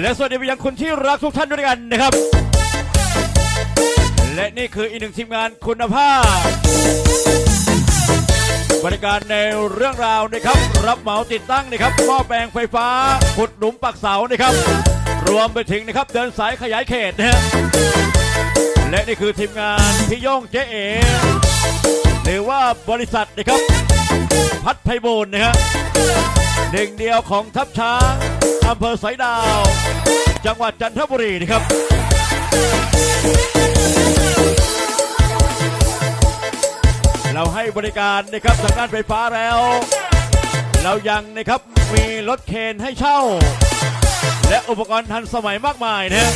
และสวัสดีไปยังคุณที่รักทุกท่านด้วยกันนะครับ และนี่คืออีกหนึ่งทีมงานคุณภาพ บริการในเรื่องราวนะครับ รับเหมาติดตั้งนะครับหม้อแปลงไฟฟ้าขุดหลุมปักเสานะครับ รวมไปถึงนะครับเดินสายขยายเขตนะฮะและนี่คือทีมงานพี่ย่งเจ๊เอหรือว่าบริษัทนะครับ พัดไพบูลย์นะฮะหนึ่งเดียวของทัพช้าง อำเภอสอยดาว จังหวัดจันทบุรีนะครับ เราให้บริการนะครับทางด้านไฟฟ้าแล้ว เรายังนะครับมีรถเคนให้เช่า และอุปกรณ์ทันสมัยมากมายนะฮะ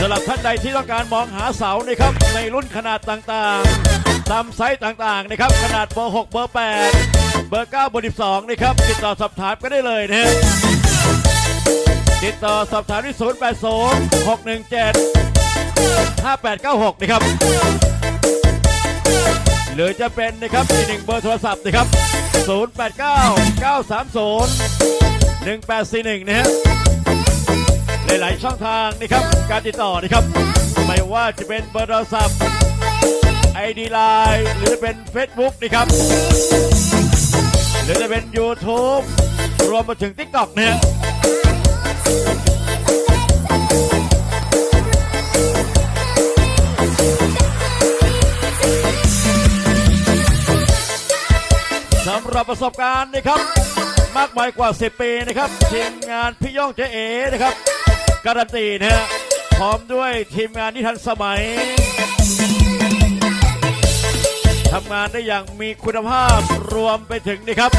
สำหรับท่านใดที่ต้องการมองหาเสานะครับในรุ่นขนาดต่างๆ ตามไซส์ต่างๆนะครับขนาดเบอร์ 6 เบอร์ 8 เบอร์9บอร์12นะครับ ติดต่อสอบถามก็ได้เลยนะฮะติดต่อสอบถามที่ 080 617 5896 นะครับ หรือจะเป็นนะครับอีกหนึ่งเบอร์โทรศัพท์นะครับ 089 930 1841 นะฮะหลายๆช่องทางนะครับ การติดต่อนะครับ ไม่ว่าจะเป็นเบอร์โทรศัพท์ ID Line หรือจะเป็น Facebook นะครับ หรือจะเป็น YouTube รวมมาถึง TikTok นะฮะสำหรับประสบการณ์นะครับ มากมายกว่า 10 ปีนะครับ ทีมงานพี่ย่องเจเอนะครับ การันตีนะฮะพร้อมด้วยทีมงานที่ทันสมัย ทำงานได้อย่างมีคุณภาพรวมไปถึงนะครับ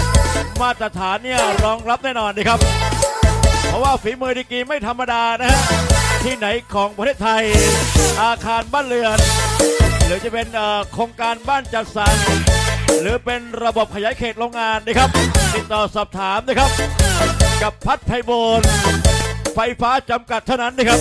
มาตรฐานเนี่ยรองรับแน่นอนนะครับ เพราะว่าฝีมือดีกรีไม่ธรรมดานะฮะที่ไหนของประเทศไทย อาคารบ้านเรือน หรือจะเป็นเอ่อโครงการบ้านจัดสรรหรือเป็นระบบขยายเขตโรงงานนะครับ ติดต่อสอบถามนะครับ กับพัดไพโบลไฟฟ้าจำกัดเท่านั้นนะครับ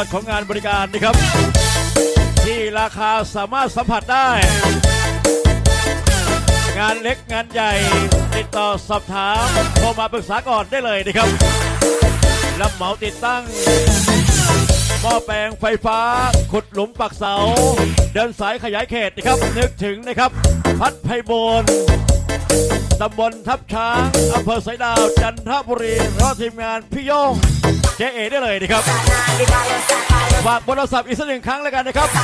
อดของงานบริการนะครับ ที่ราคาสามารถสัมผัสได้ งานเล็กงานใหญ่ ติดต่อสอบถามโทรมาปรึกษาก่อนได้เลยนะครับ รับเหมาติดตั้งหม้อแปลงไฟฟ้า ขุดหลุมปักเสา เดินสายขยายเขตนะครับ นึกถึงนะครับ พัดไพโบลตำบลทับช้างอำเภอสายดาวจันทบุรีรอทีมงานพี่โยง เจเอได้เลยนะครับฝากเบอร์โทรศัพท์อีกสักหนึ่งครั้งแล้วกันนะครับ 080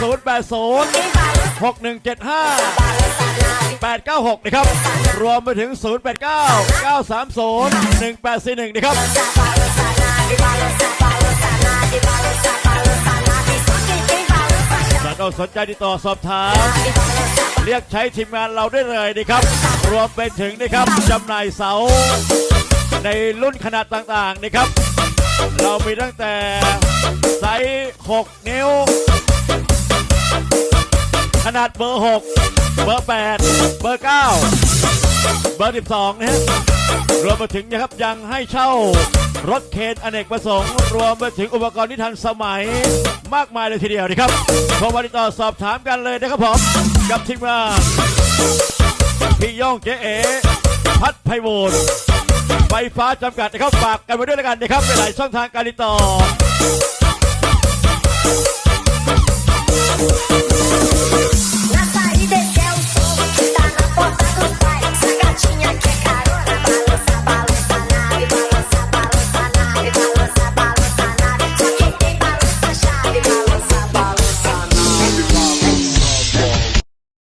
6175 896 นะครับ รวมไปถึง 089 930 1841 นะครับถ้าสนใจติดต่อสอบถาม เรียกใช้ทีมงานเราได้เลยนะครับ รวมไปถึงนะครับจำหน่ายเสาในรุ่นขนาดต่างๆนะครับ เรามีตั้งแต่ไซส์6นิ้ว ขนาดเบอร์ 6 เบอร์ 8 เบอร์ 9 เบอร์ 12 นะฮะรวมไปถึงนะครับยังให้เช่ารถเคนอเนกประสงค์ รวมไปถึงอุปกรณ์ที่ทันสมัยมากมายเลยทีเดียวนะครับโทรมาติดต่อสอบถามกันเลยนะครับผมกับทีมงานพี่ย่องเจ๊เอพัดไพโวน ไฟฟ้าจำกัดนะครับฝากกันไว้ด้วยแล้วกันนะครับในหลายช่องทางการติดต่อ